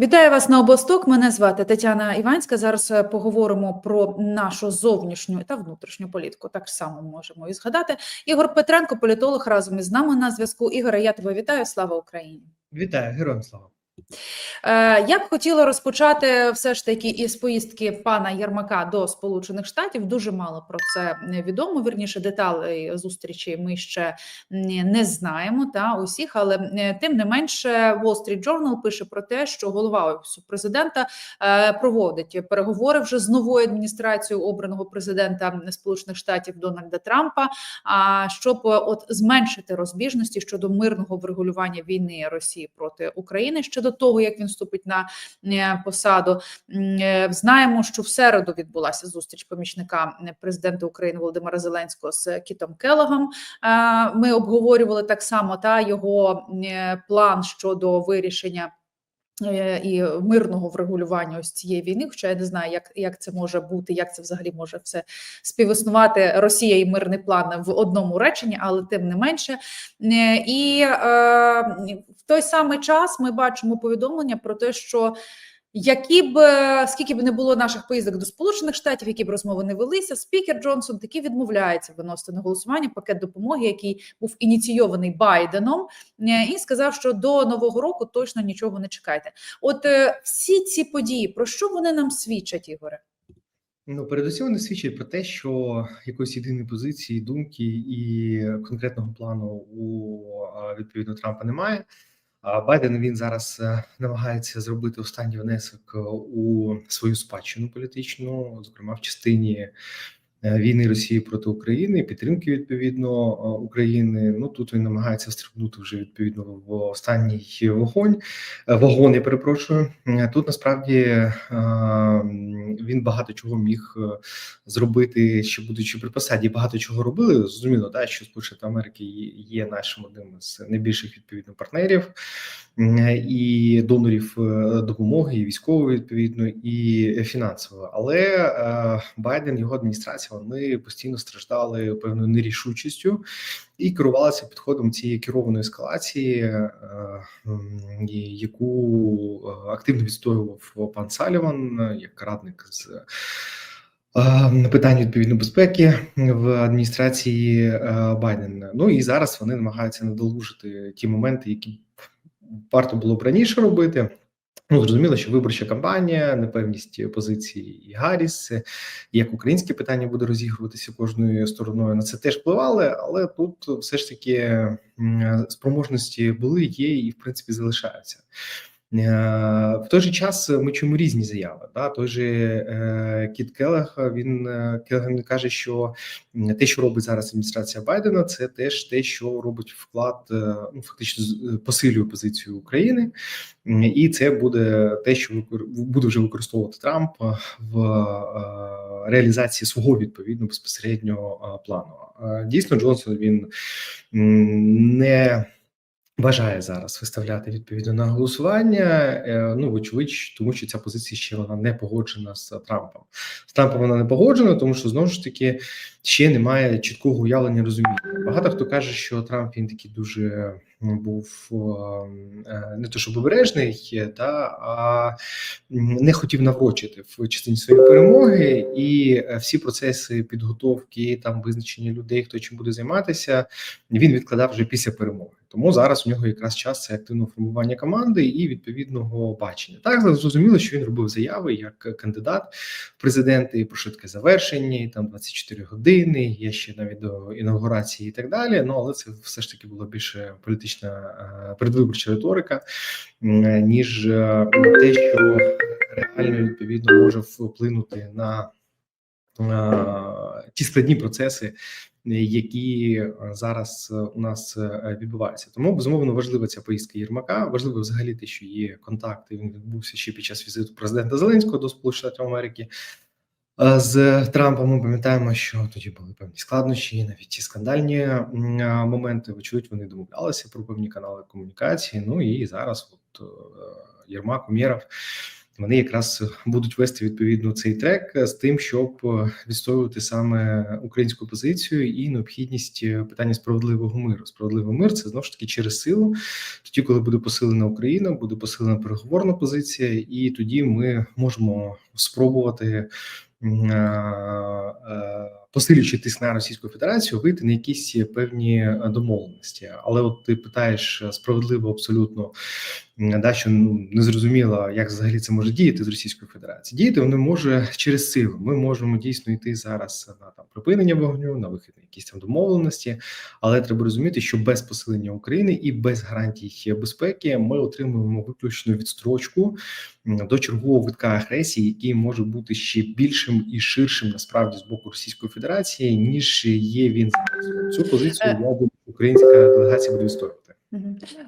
Вітаю вас на обосток. Мене звати Тетяна Іванська. Зараз е, поговоримо про нашу зовнішню та внутрішню політику. Так само можемо і згадати. Ігор Петренко, політолог, разом із нами на зв'язку. Ігоре, я тебе вітаю. Слава Україні! Вітаю, героям слава. Е, Я б хотіла розпочати все ж таки із поїздки пана Єрмака до Сполучених Штатів. Дуже мало про це відомо. Вірніше деталей зустрічі ми ще не знаємо та усіх, але е, тим не менше, Wall Street Journal пише про те, що голова офісу президента е, проводить переговори вже з новою адміністрацією обраного президента Сполучених Штатів Дональда Трампа. А щоб от зменшити розбіжності щодо мирного врегулювання війни Росії проти України ще до того, як він вступить на е, посаду. Е, Знаємо, що в середу відбулася зустріч помічника е, президента України Володимира Зеленського з Кітом Келогом. Ми обговорювали так само та його план щодо вирішення. Е, І мирного врегулювання ось цієї війни, хоча я не знаю, як, як це може бути, як це взагалі може все співіснувати Росія і мирний план в одному реченні, але тим не менше. Е, І е, в той самий час ми бачимо повідомлення про те, що які б е, скільки б не було наших поїздок до Сполучених Штатів, які б розмови не велися, спікер Джонсон таки відмовляється виносити на голосування пакет допомоги, який був ініційований Байденом, е, і сказав, що до нового року точно нічого не чекайте. От е, всі ці події про що вони нам свідчать, Ігоре? Ну, передусім вони свідчать про те, що якоїсь єдиної позиції, думки і конкретного плану у відповідно Трампа немає. Байден він зараз е, намагається зробити останній внесок е, у свою спадщину політичну, зокрема в частині війни Росії проти України, підтримки відповідно е, України. Ну тут він намагається встрибнути вже відповідно в останній вогонь е, вагон. Я перепрошую. Е, Тут насправді е, він багато чого міг е, зробити, ще будучи при посаді. Багато чого робили. Зрозуміло, да, що Сполучені Америки є- нашим одним з найбільших відповідно партнерів і донорів е, допомоги, і військової відповідно, і фінансової. Але е, Байден, його адміністрація, вони постійно страждали певною нерішучістю і керувалися підходом цієї керованої ескалації, е, яку активно відстоював пан Саліван як радник з. е, Питань відповідно безпеки в адміністрації Байдена. Ну і зараз вони намагаються надолужити ті моменти, які варто було б раніше робити. Ну, зрозуміло, що виборча кампанія, непевність позиції і Гарріс, е, як українське питання буде розігруватися кожною стороною. На це теж впливали, але тут все ж таки спроможності були, є і в принципі залишаються. Е, В той же час ми чуємо різні заяви. Да? Той же е, Кіт Келех, він е, Келеген каже, що те, що робить зараз адміністрація Байдена, це теж те, що робить вклад, ну фактично посилює позицію України, і це буде те, що буде вже використовувати Трамп в реалізації свого відповідно безпосереднього плану. Дійсно, Джонсон він не бажає зараз виставляти відповідно на голосування. е, Ну, вочевидь, тому що ця позиція ще вона не погоджена з Трампом. З Трампом вона не погоджена, тому що знову ж таки ще немає чіткого уявлення розуміння. Багато хто каже, що Трамп він такий дуже був е, не то щоб обережний, та а не хотів наврочити в частині своєї перемоги, і е, всі процеси підготовки, там визначення людей, хто чим буде займатися, він відкладав вже після перемоги. Тому зараз у нього якраз час це активного формування команди і відповідного бачення. Так зрозуміло, що він робив заяви як кандидат в президенти про швидке завершення, там 24 години. Є ще навіть до інаугурації і так далі. Ну але це все ж таки була більше політична е, передвиборча риторика, ніж е, те, що реально відповідно може вплинути на е, ті складні процеси, які е, зараз е, у нас е, відбуваються. Тому безумовно важлива ця поїздка Єрмака. Важливо взагалі те, що є контакти. Він відбувся ще під час візиту президента Зеленського до Сполучених Штатів Америки. Е, З Трампом ми пам'ятаємо, що тоді були певні складнощі, навіть ті скандальні е, моменти. Вочевидь, вони домовлялися про певні канали комунікації. Ну і зараз, от е, Єрмак Умєров вони якраз будуть вести відповідно цей трек з тим, щоб відстоювати саме українську позицію і необхідність питання справедливого миру. Справедливий мир це знову ж таки через силу. Тоді, коли буде посилена Україна, буде посилена переговорна позиція, і тоді ми можемо спробувати. Посилюючи тиск на Російську Федерацію, вийти на якісь певні домовленості, але от ти питаєш справедливо абсолютно да, що ну не зрозуміло, як взагалі це може діяти з Російської Федерації. Діяти воно може через силу. Ми можемо дійсно йти зараз на там припинення вогню, на вихід на якісь там домовленості, але треба розуміти, що без посилення України і без гарантій безпеки ми отримуємо виключно відстрочку до чергового витка агресії, який може бути ще більшим і ширшим насправді з боку Російської Федерації, ніж є він зараз. Цю позицію я думаю, українська делегація буде відстоювати.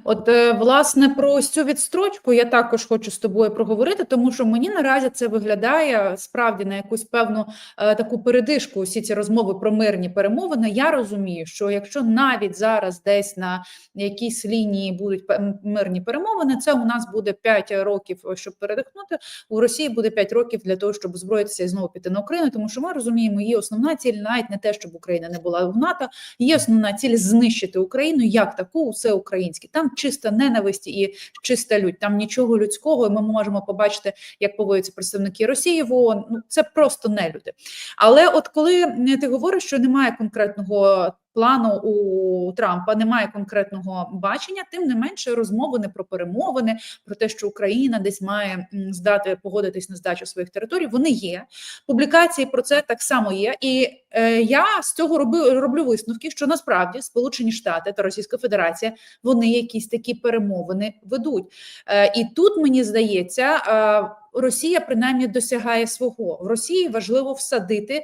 От е, власне про цю відстрочку я також хочу з тобою проговорити, тому що мені наразі це виглядає справді на якусь певну е, таку передишку. Усі ці розмови про мирні перемовини. Я розумію, що якщо навіть зараз десь на якійсь лінії будуть мирні перемовини, це у нас буде 5 років, щоб передихнути. У Росії буде 5 років для того, щоб озброїтися і знову піти на Україну, тому що ми розуміємо, її основна ціль навіть не те, щоб Україна не була в НАТО, її основна ціль знищити Україну як таку, усе Україну українські. Там чиста ненависть і чиста лють. Там нічого людського. і Ми можемо побачити, як поводяться представники Росії в ООН. Ну це просто не люди. Але от коли ти говориш, що немає конкретного. Плану у Трампа немає конкретного бачення, тим не менше розмови не про перемовини, про те, що Україна десь має здати погодитись на здачу своїх територій. Вони є. Публікації про це так само є. І е, я з цього роблю, роблю висновки, що насправді Сполучені Штати та Російська Федерація вони якісь такі перемовини ведуть. Е, і тут мені здається. Е, Росія принаймні досягає свого в Росії важливо всадити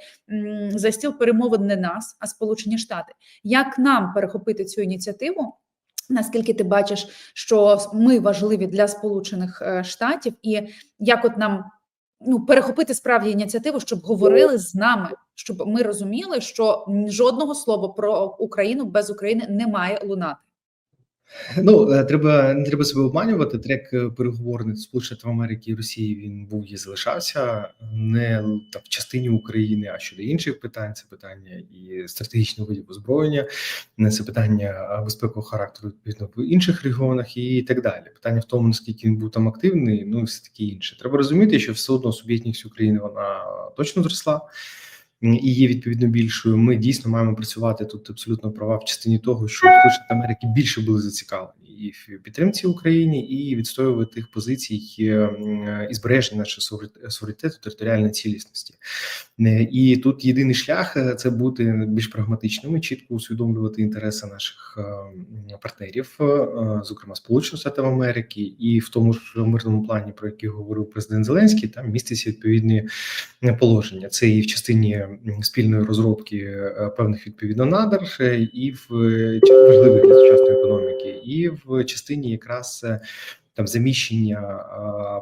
за стіл перемовин не нас, а Сполучені Штати. Як нам перехопити цю ініціативу? Наскільки ти бачиш, що ми важливі для Сполучених Штатів, і як от нам ну перехопити справді ініціативу, щоб говорили з нами, щоб ми розуміли, що жодного слова про Україну без України не має лунати. Ну е, треба не треба себе обманювати. Трек е, переговорний Сполучених Америки і Росії він був і залишався не там в частині України, а щодо інших питань. Це питання і стратегічних видів озброєння, це питання безпекового характеру відповідно в інших регіонах і так далі. Питання в тому, наскільки він був там активний, ну і все таке інше. Треба розуміти, що все одно суб'єктність України вона точно зросла і є відповідно більшою. Ми дійсно маємо працювати тут абсолютно права в частині того, що Сполучені Америки більше були зацікавлені і в підтримці Україні, і відстоювати тих позицій і збереження нашого суверенітету, територіальної цілісності. Е, і тут єдиний шлях е, це бути більш прагматичними, чітко усвідомлювати інтереси наших е, партнерів, зокрема Сполучених Штатів Америки, і в тому ж мирному плані, про який говорив президент Зеленський, там міститься відповідні положення. Це і в частині спільної розробки певних відповідно надр, і в важливих для сучасної економіки, і в частині якраз там заміщення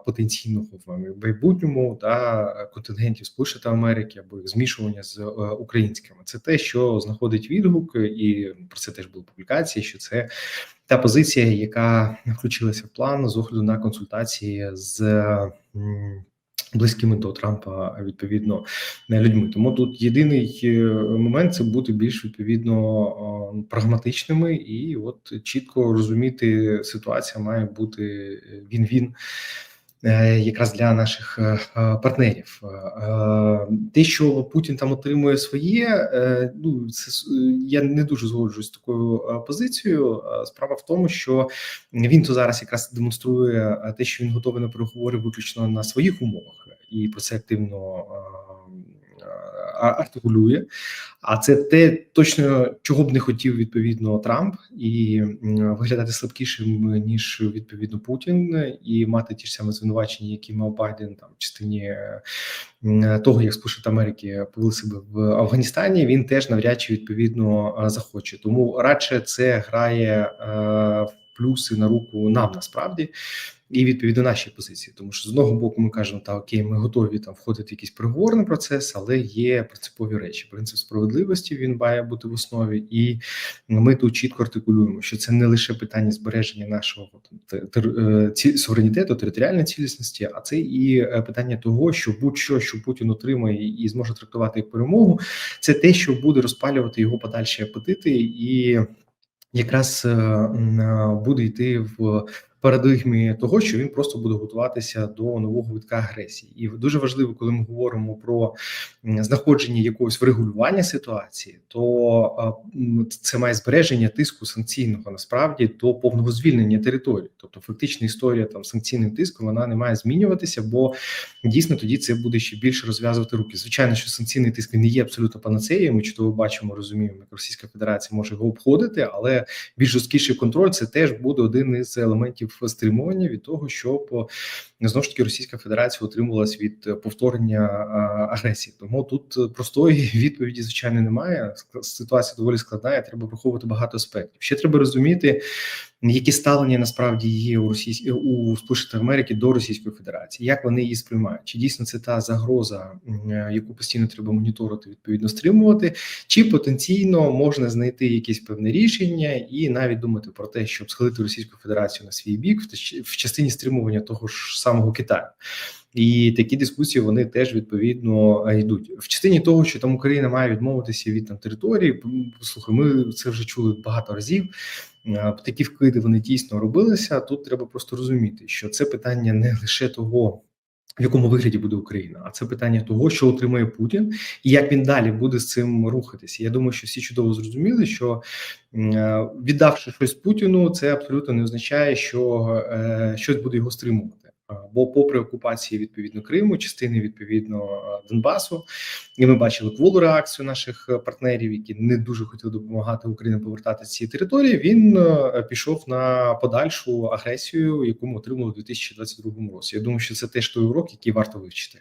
потенційного в майбутньому та контингентів Сполучених Америки або їх змішування з українськими. Це те, що знаходить відгук, і про це теж були публікації. Що це та позиція, яка включилася в план з огляду на консультації з близькими до Трампа відповідно людьми. Тому тут єдиний е, момент це бути більш відповідно прагматичними і от чітко розуміти, ситуація має бути е, він-він. Е, якраз для наших партнерів те, що Путін там отримує своє, ну це я не дуже згоджуюсь з такою позицією. Справа в тому, що він то зараз якраз демонструє те, що він готовий на переговори виключно на своїх умовах, і про це активно артикулює. А це те точно чого б не хотів відповідно Трамп і виглядати слабкішим ніж відповідно Путін, і мати ті ж самі звинувачення, які мав Байден там в частині того, як Сполучені Америки повели себе в Афганістані. Він теж навряд чи відповідно захоче. Тому радше це грає в плюси на руку нам насправді і відповідно наші позиції. Тому що з одного боку ми кажемо, та окей, ми готові там входити в якийсь переговорний процес, але є принципові речі. Принцип справедливості він має бути в основі, і ми тут чітко артикулюємо, що це не лише питання збереження нашого е, суверенітету, територіальної цілісності, а це і е, питання того, що будь-що, що Путін отримає і зможе трактувати як перемогу, це те, що буде розпалювати його подальші апетити, і якраз е, буде йти в парадигмі того, що він просто буде готуватися до нового витка агресії, і дуже важливо, коли ми говоримо про знаходження якогось врегулювання ситуації, то це має збереження тиску санкційного насправді до повного звільнення території. Тобто, фактична історія там санкційним тиском вона не має змінюватися, бо дійсно тоді це буде ще більше розв'язувати руки. Звичайно, що санкційний тиск не є абсолютно панацеєю. Ми чудово бачимо, розуміємо, як Російська Федерація може його обходити, але більш жорсткіший контроль це теж буде один із елементів стримування від того, щоб знову ж таки Російська Федерація отримувалась від повторення агресії. Тому тут простої відповіді звичайно немає. Ситуація доволі складна. і Треба враховувати багато аспектів. Ще треба розуміти, які ставлення насправді є у Російсь... у Сполучених Америки до Російської Федерації, як вони її сприймають? Чи дійсно це та загроза, е, яку постійно треба моніторити, відповідно стримувати, чи потенційно можна знайти якесь певне рішення і навіть думати про те, щоб схилити Російську Федерацію на свій бік в частині стримування того ж самого Китаю. І такі дискусії вони теж відповідно йдуть в частині того, що там Україна має відмовитися від там території. Слухай, ми це вже чули багато разів. Такі вкиди вони дійсно робилися. Тут треба просто розуміти, що це питання не лише того. В якому вигляді буде Україна, а це питання того, що отримає Путін, і як він далі буде з цим рухатися. Я думаю, що всі чудово зрозуміли, що е, віддавши щось Путіну, це абсолютно не означає, що е, щось буде його стримувати. Бо, попри окупації відповідно Криму, частини відповідно Донбасу, і ми бачили кволу реакцію наших е, партнерів, які не дуже хотіли допомагати Україні повертати ці території. Він е, пішов на подальшу агресію, яку ми отримали у 2022 році. Я думаю, що це теж той урок, який варто вивчити.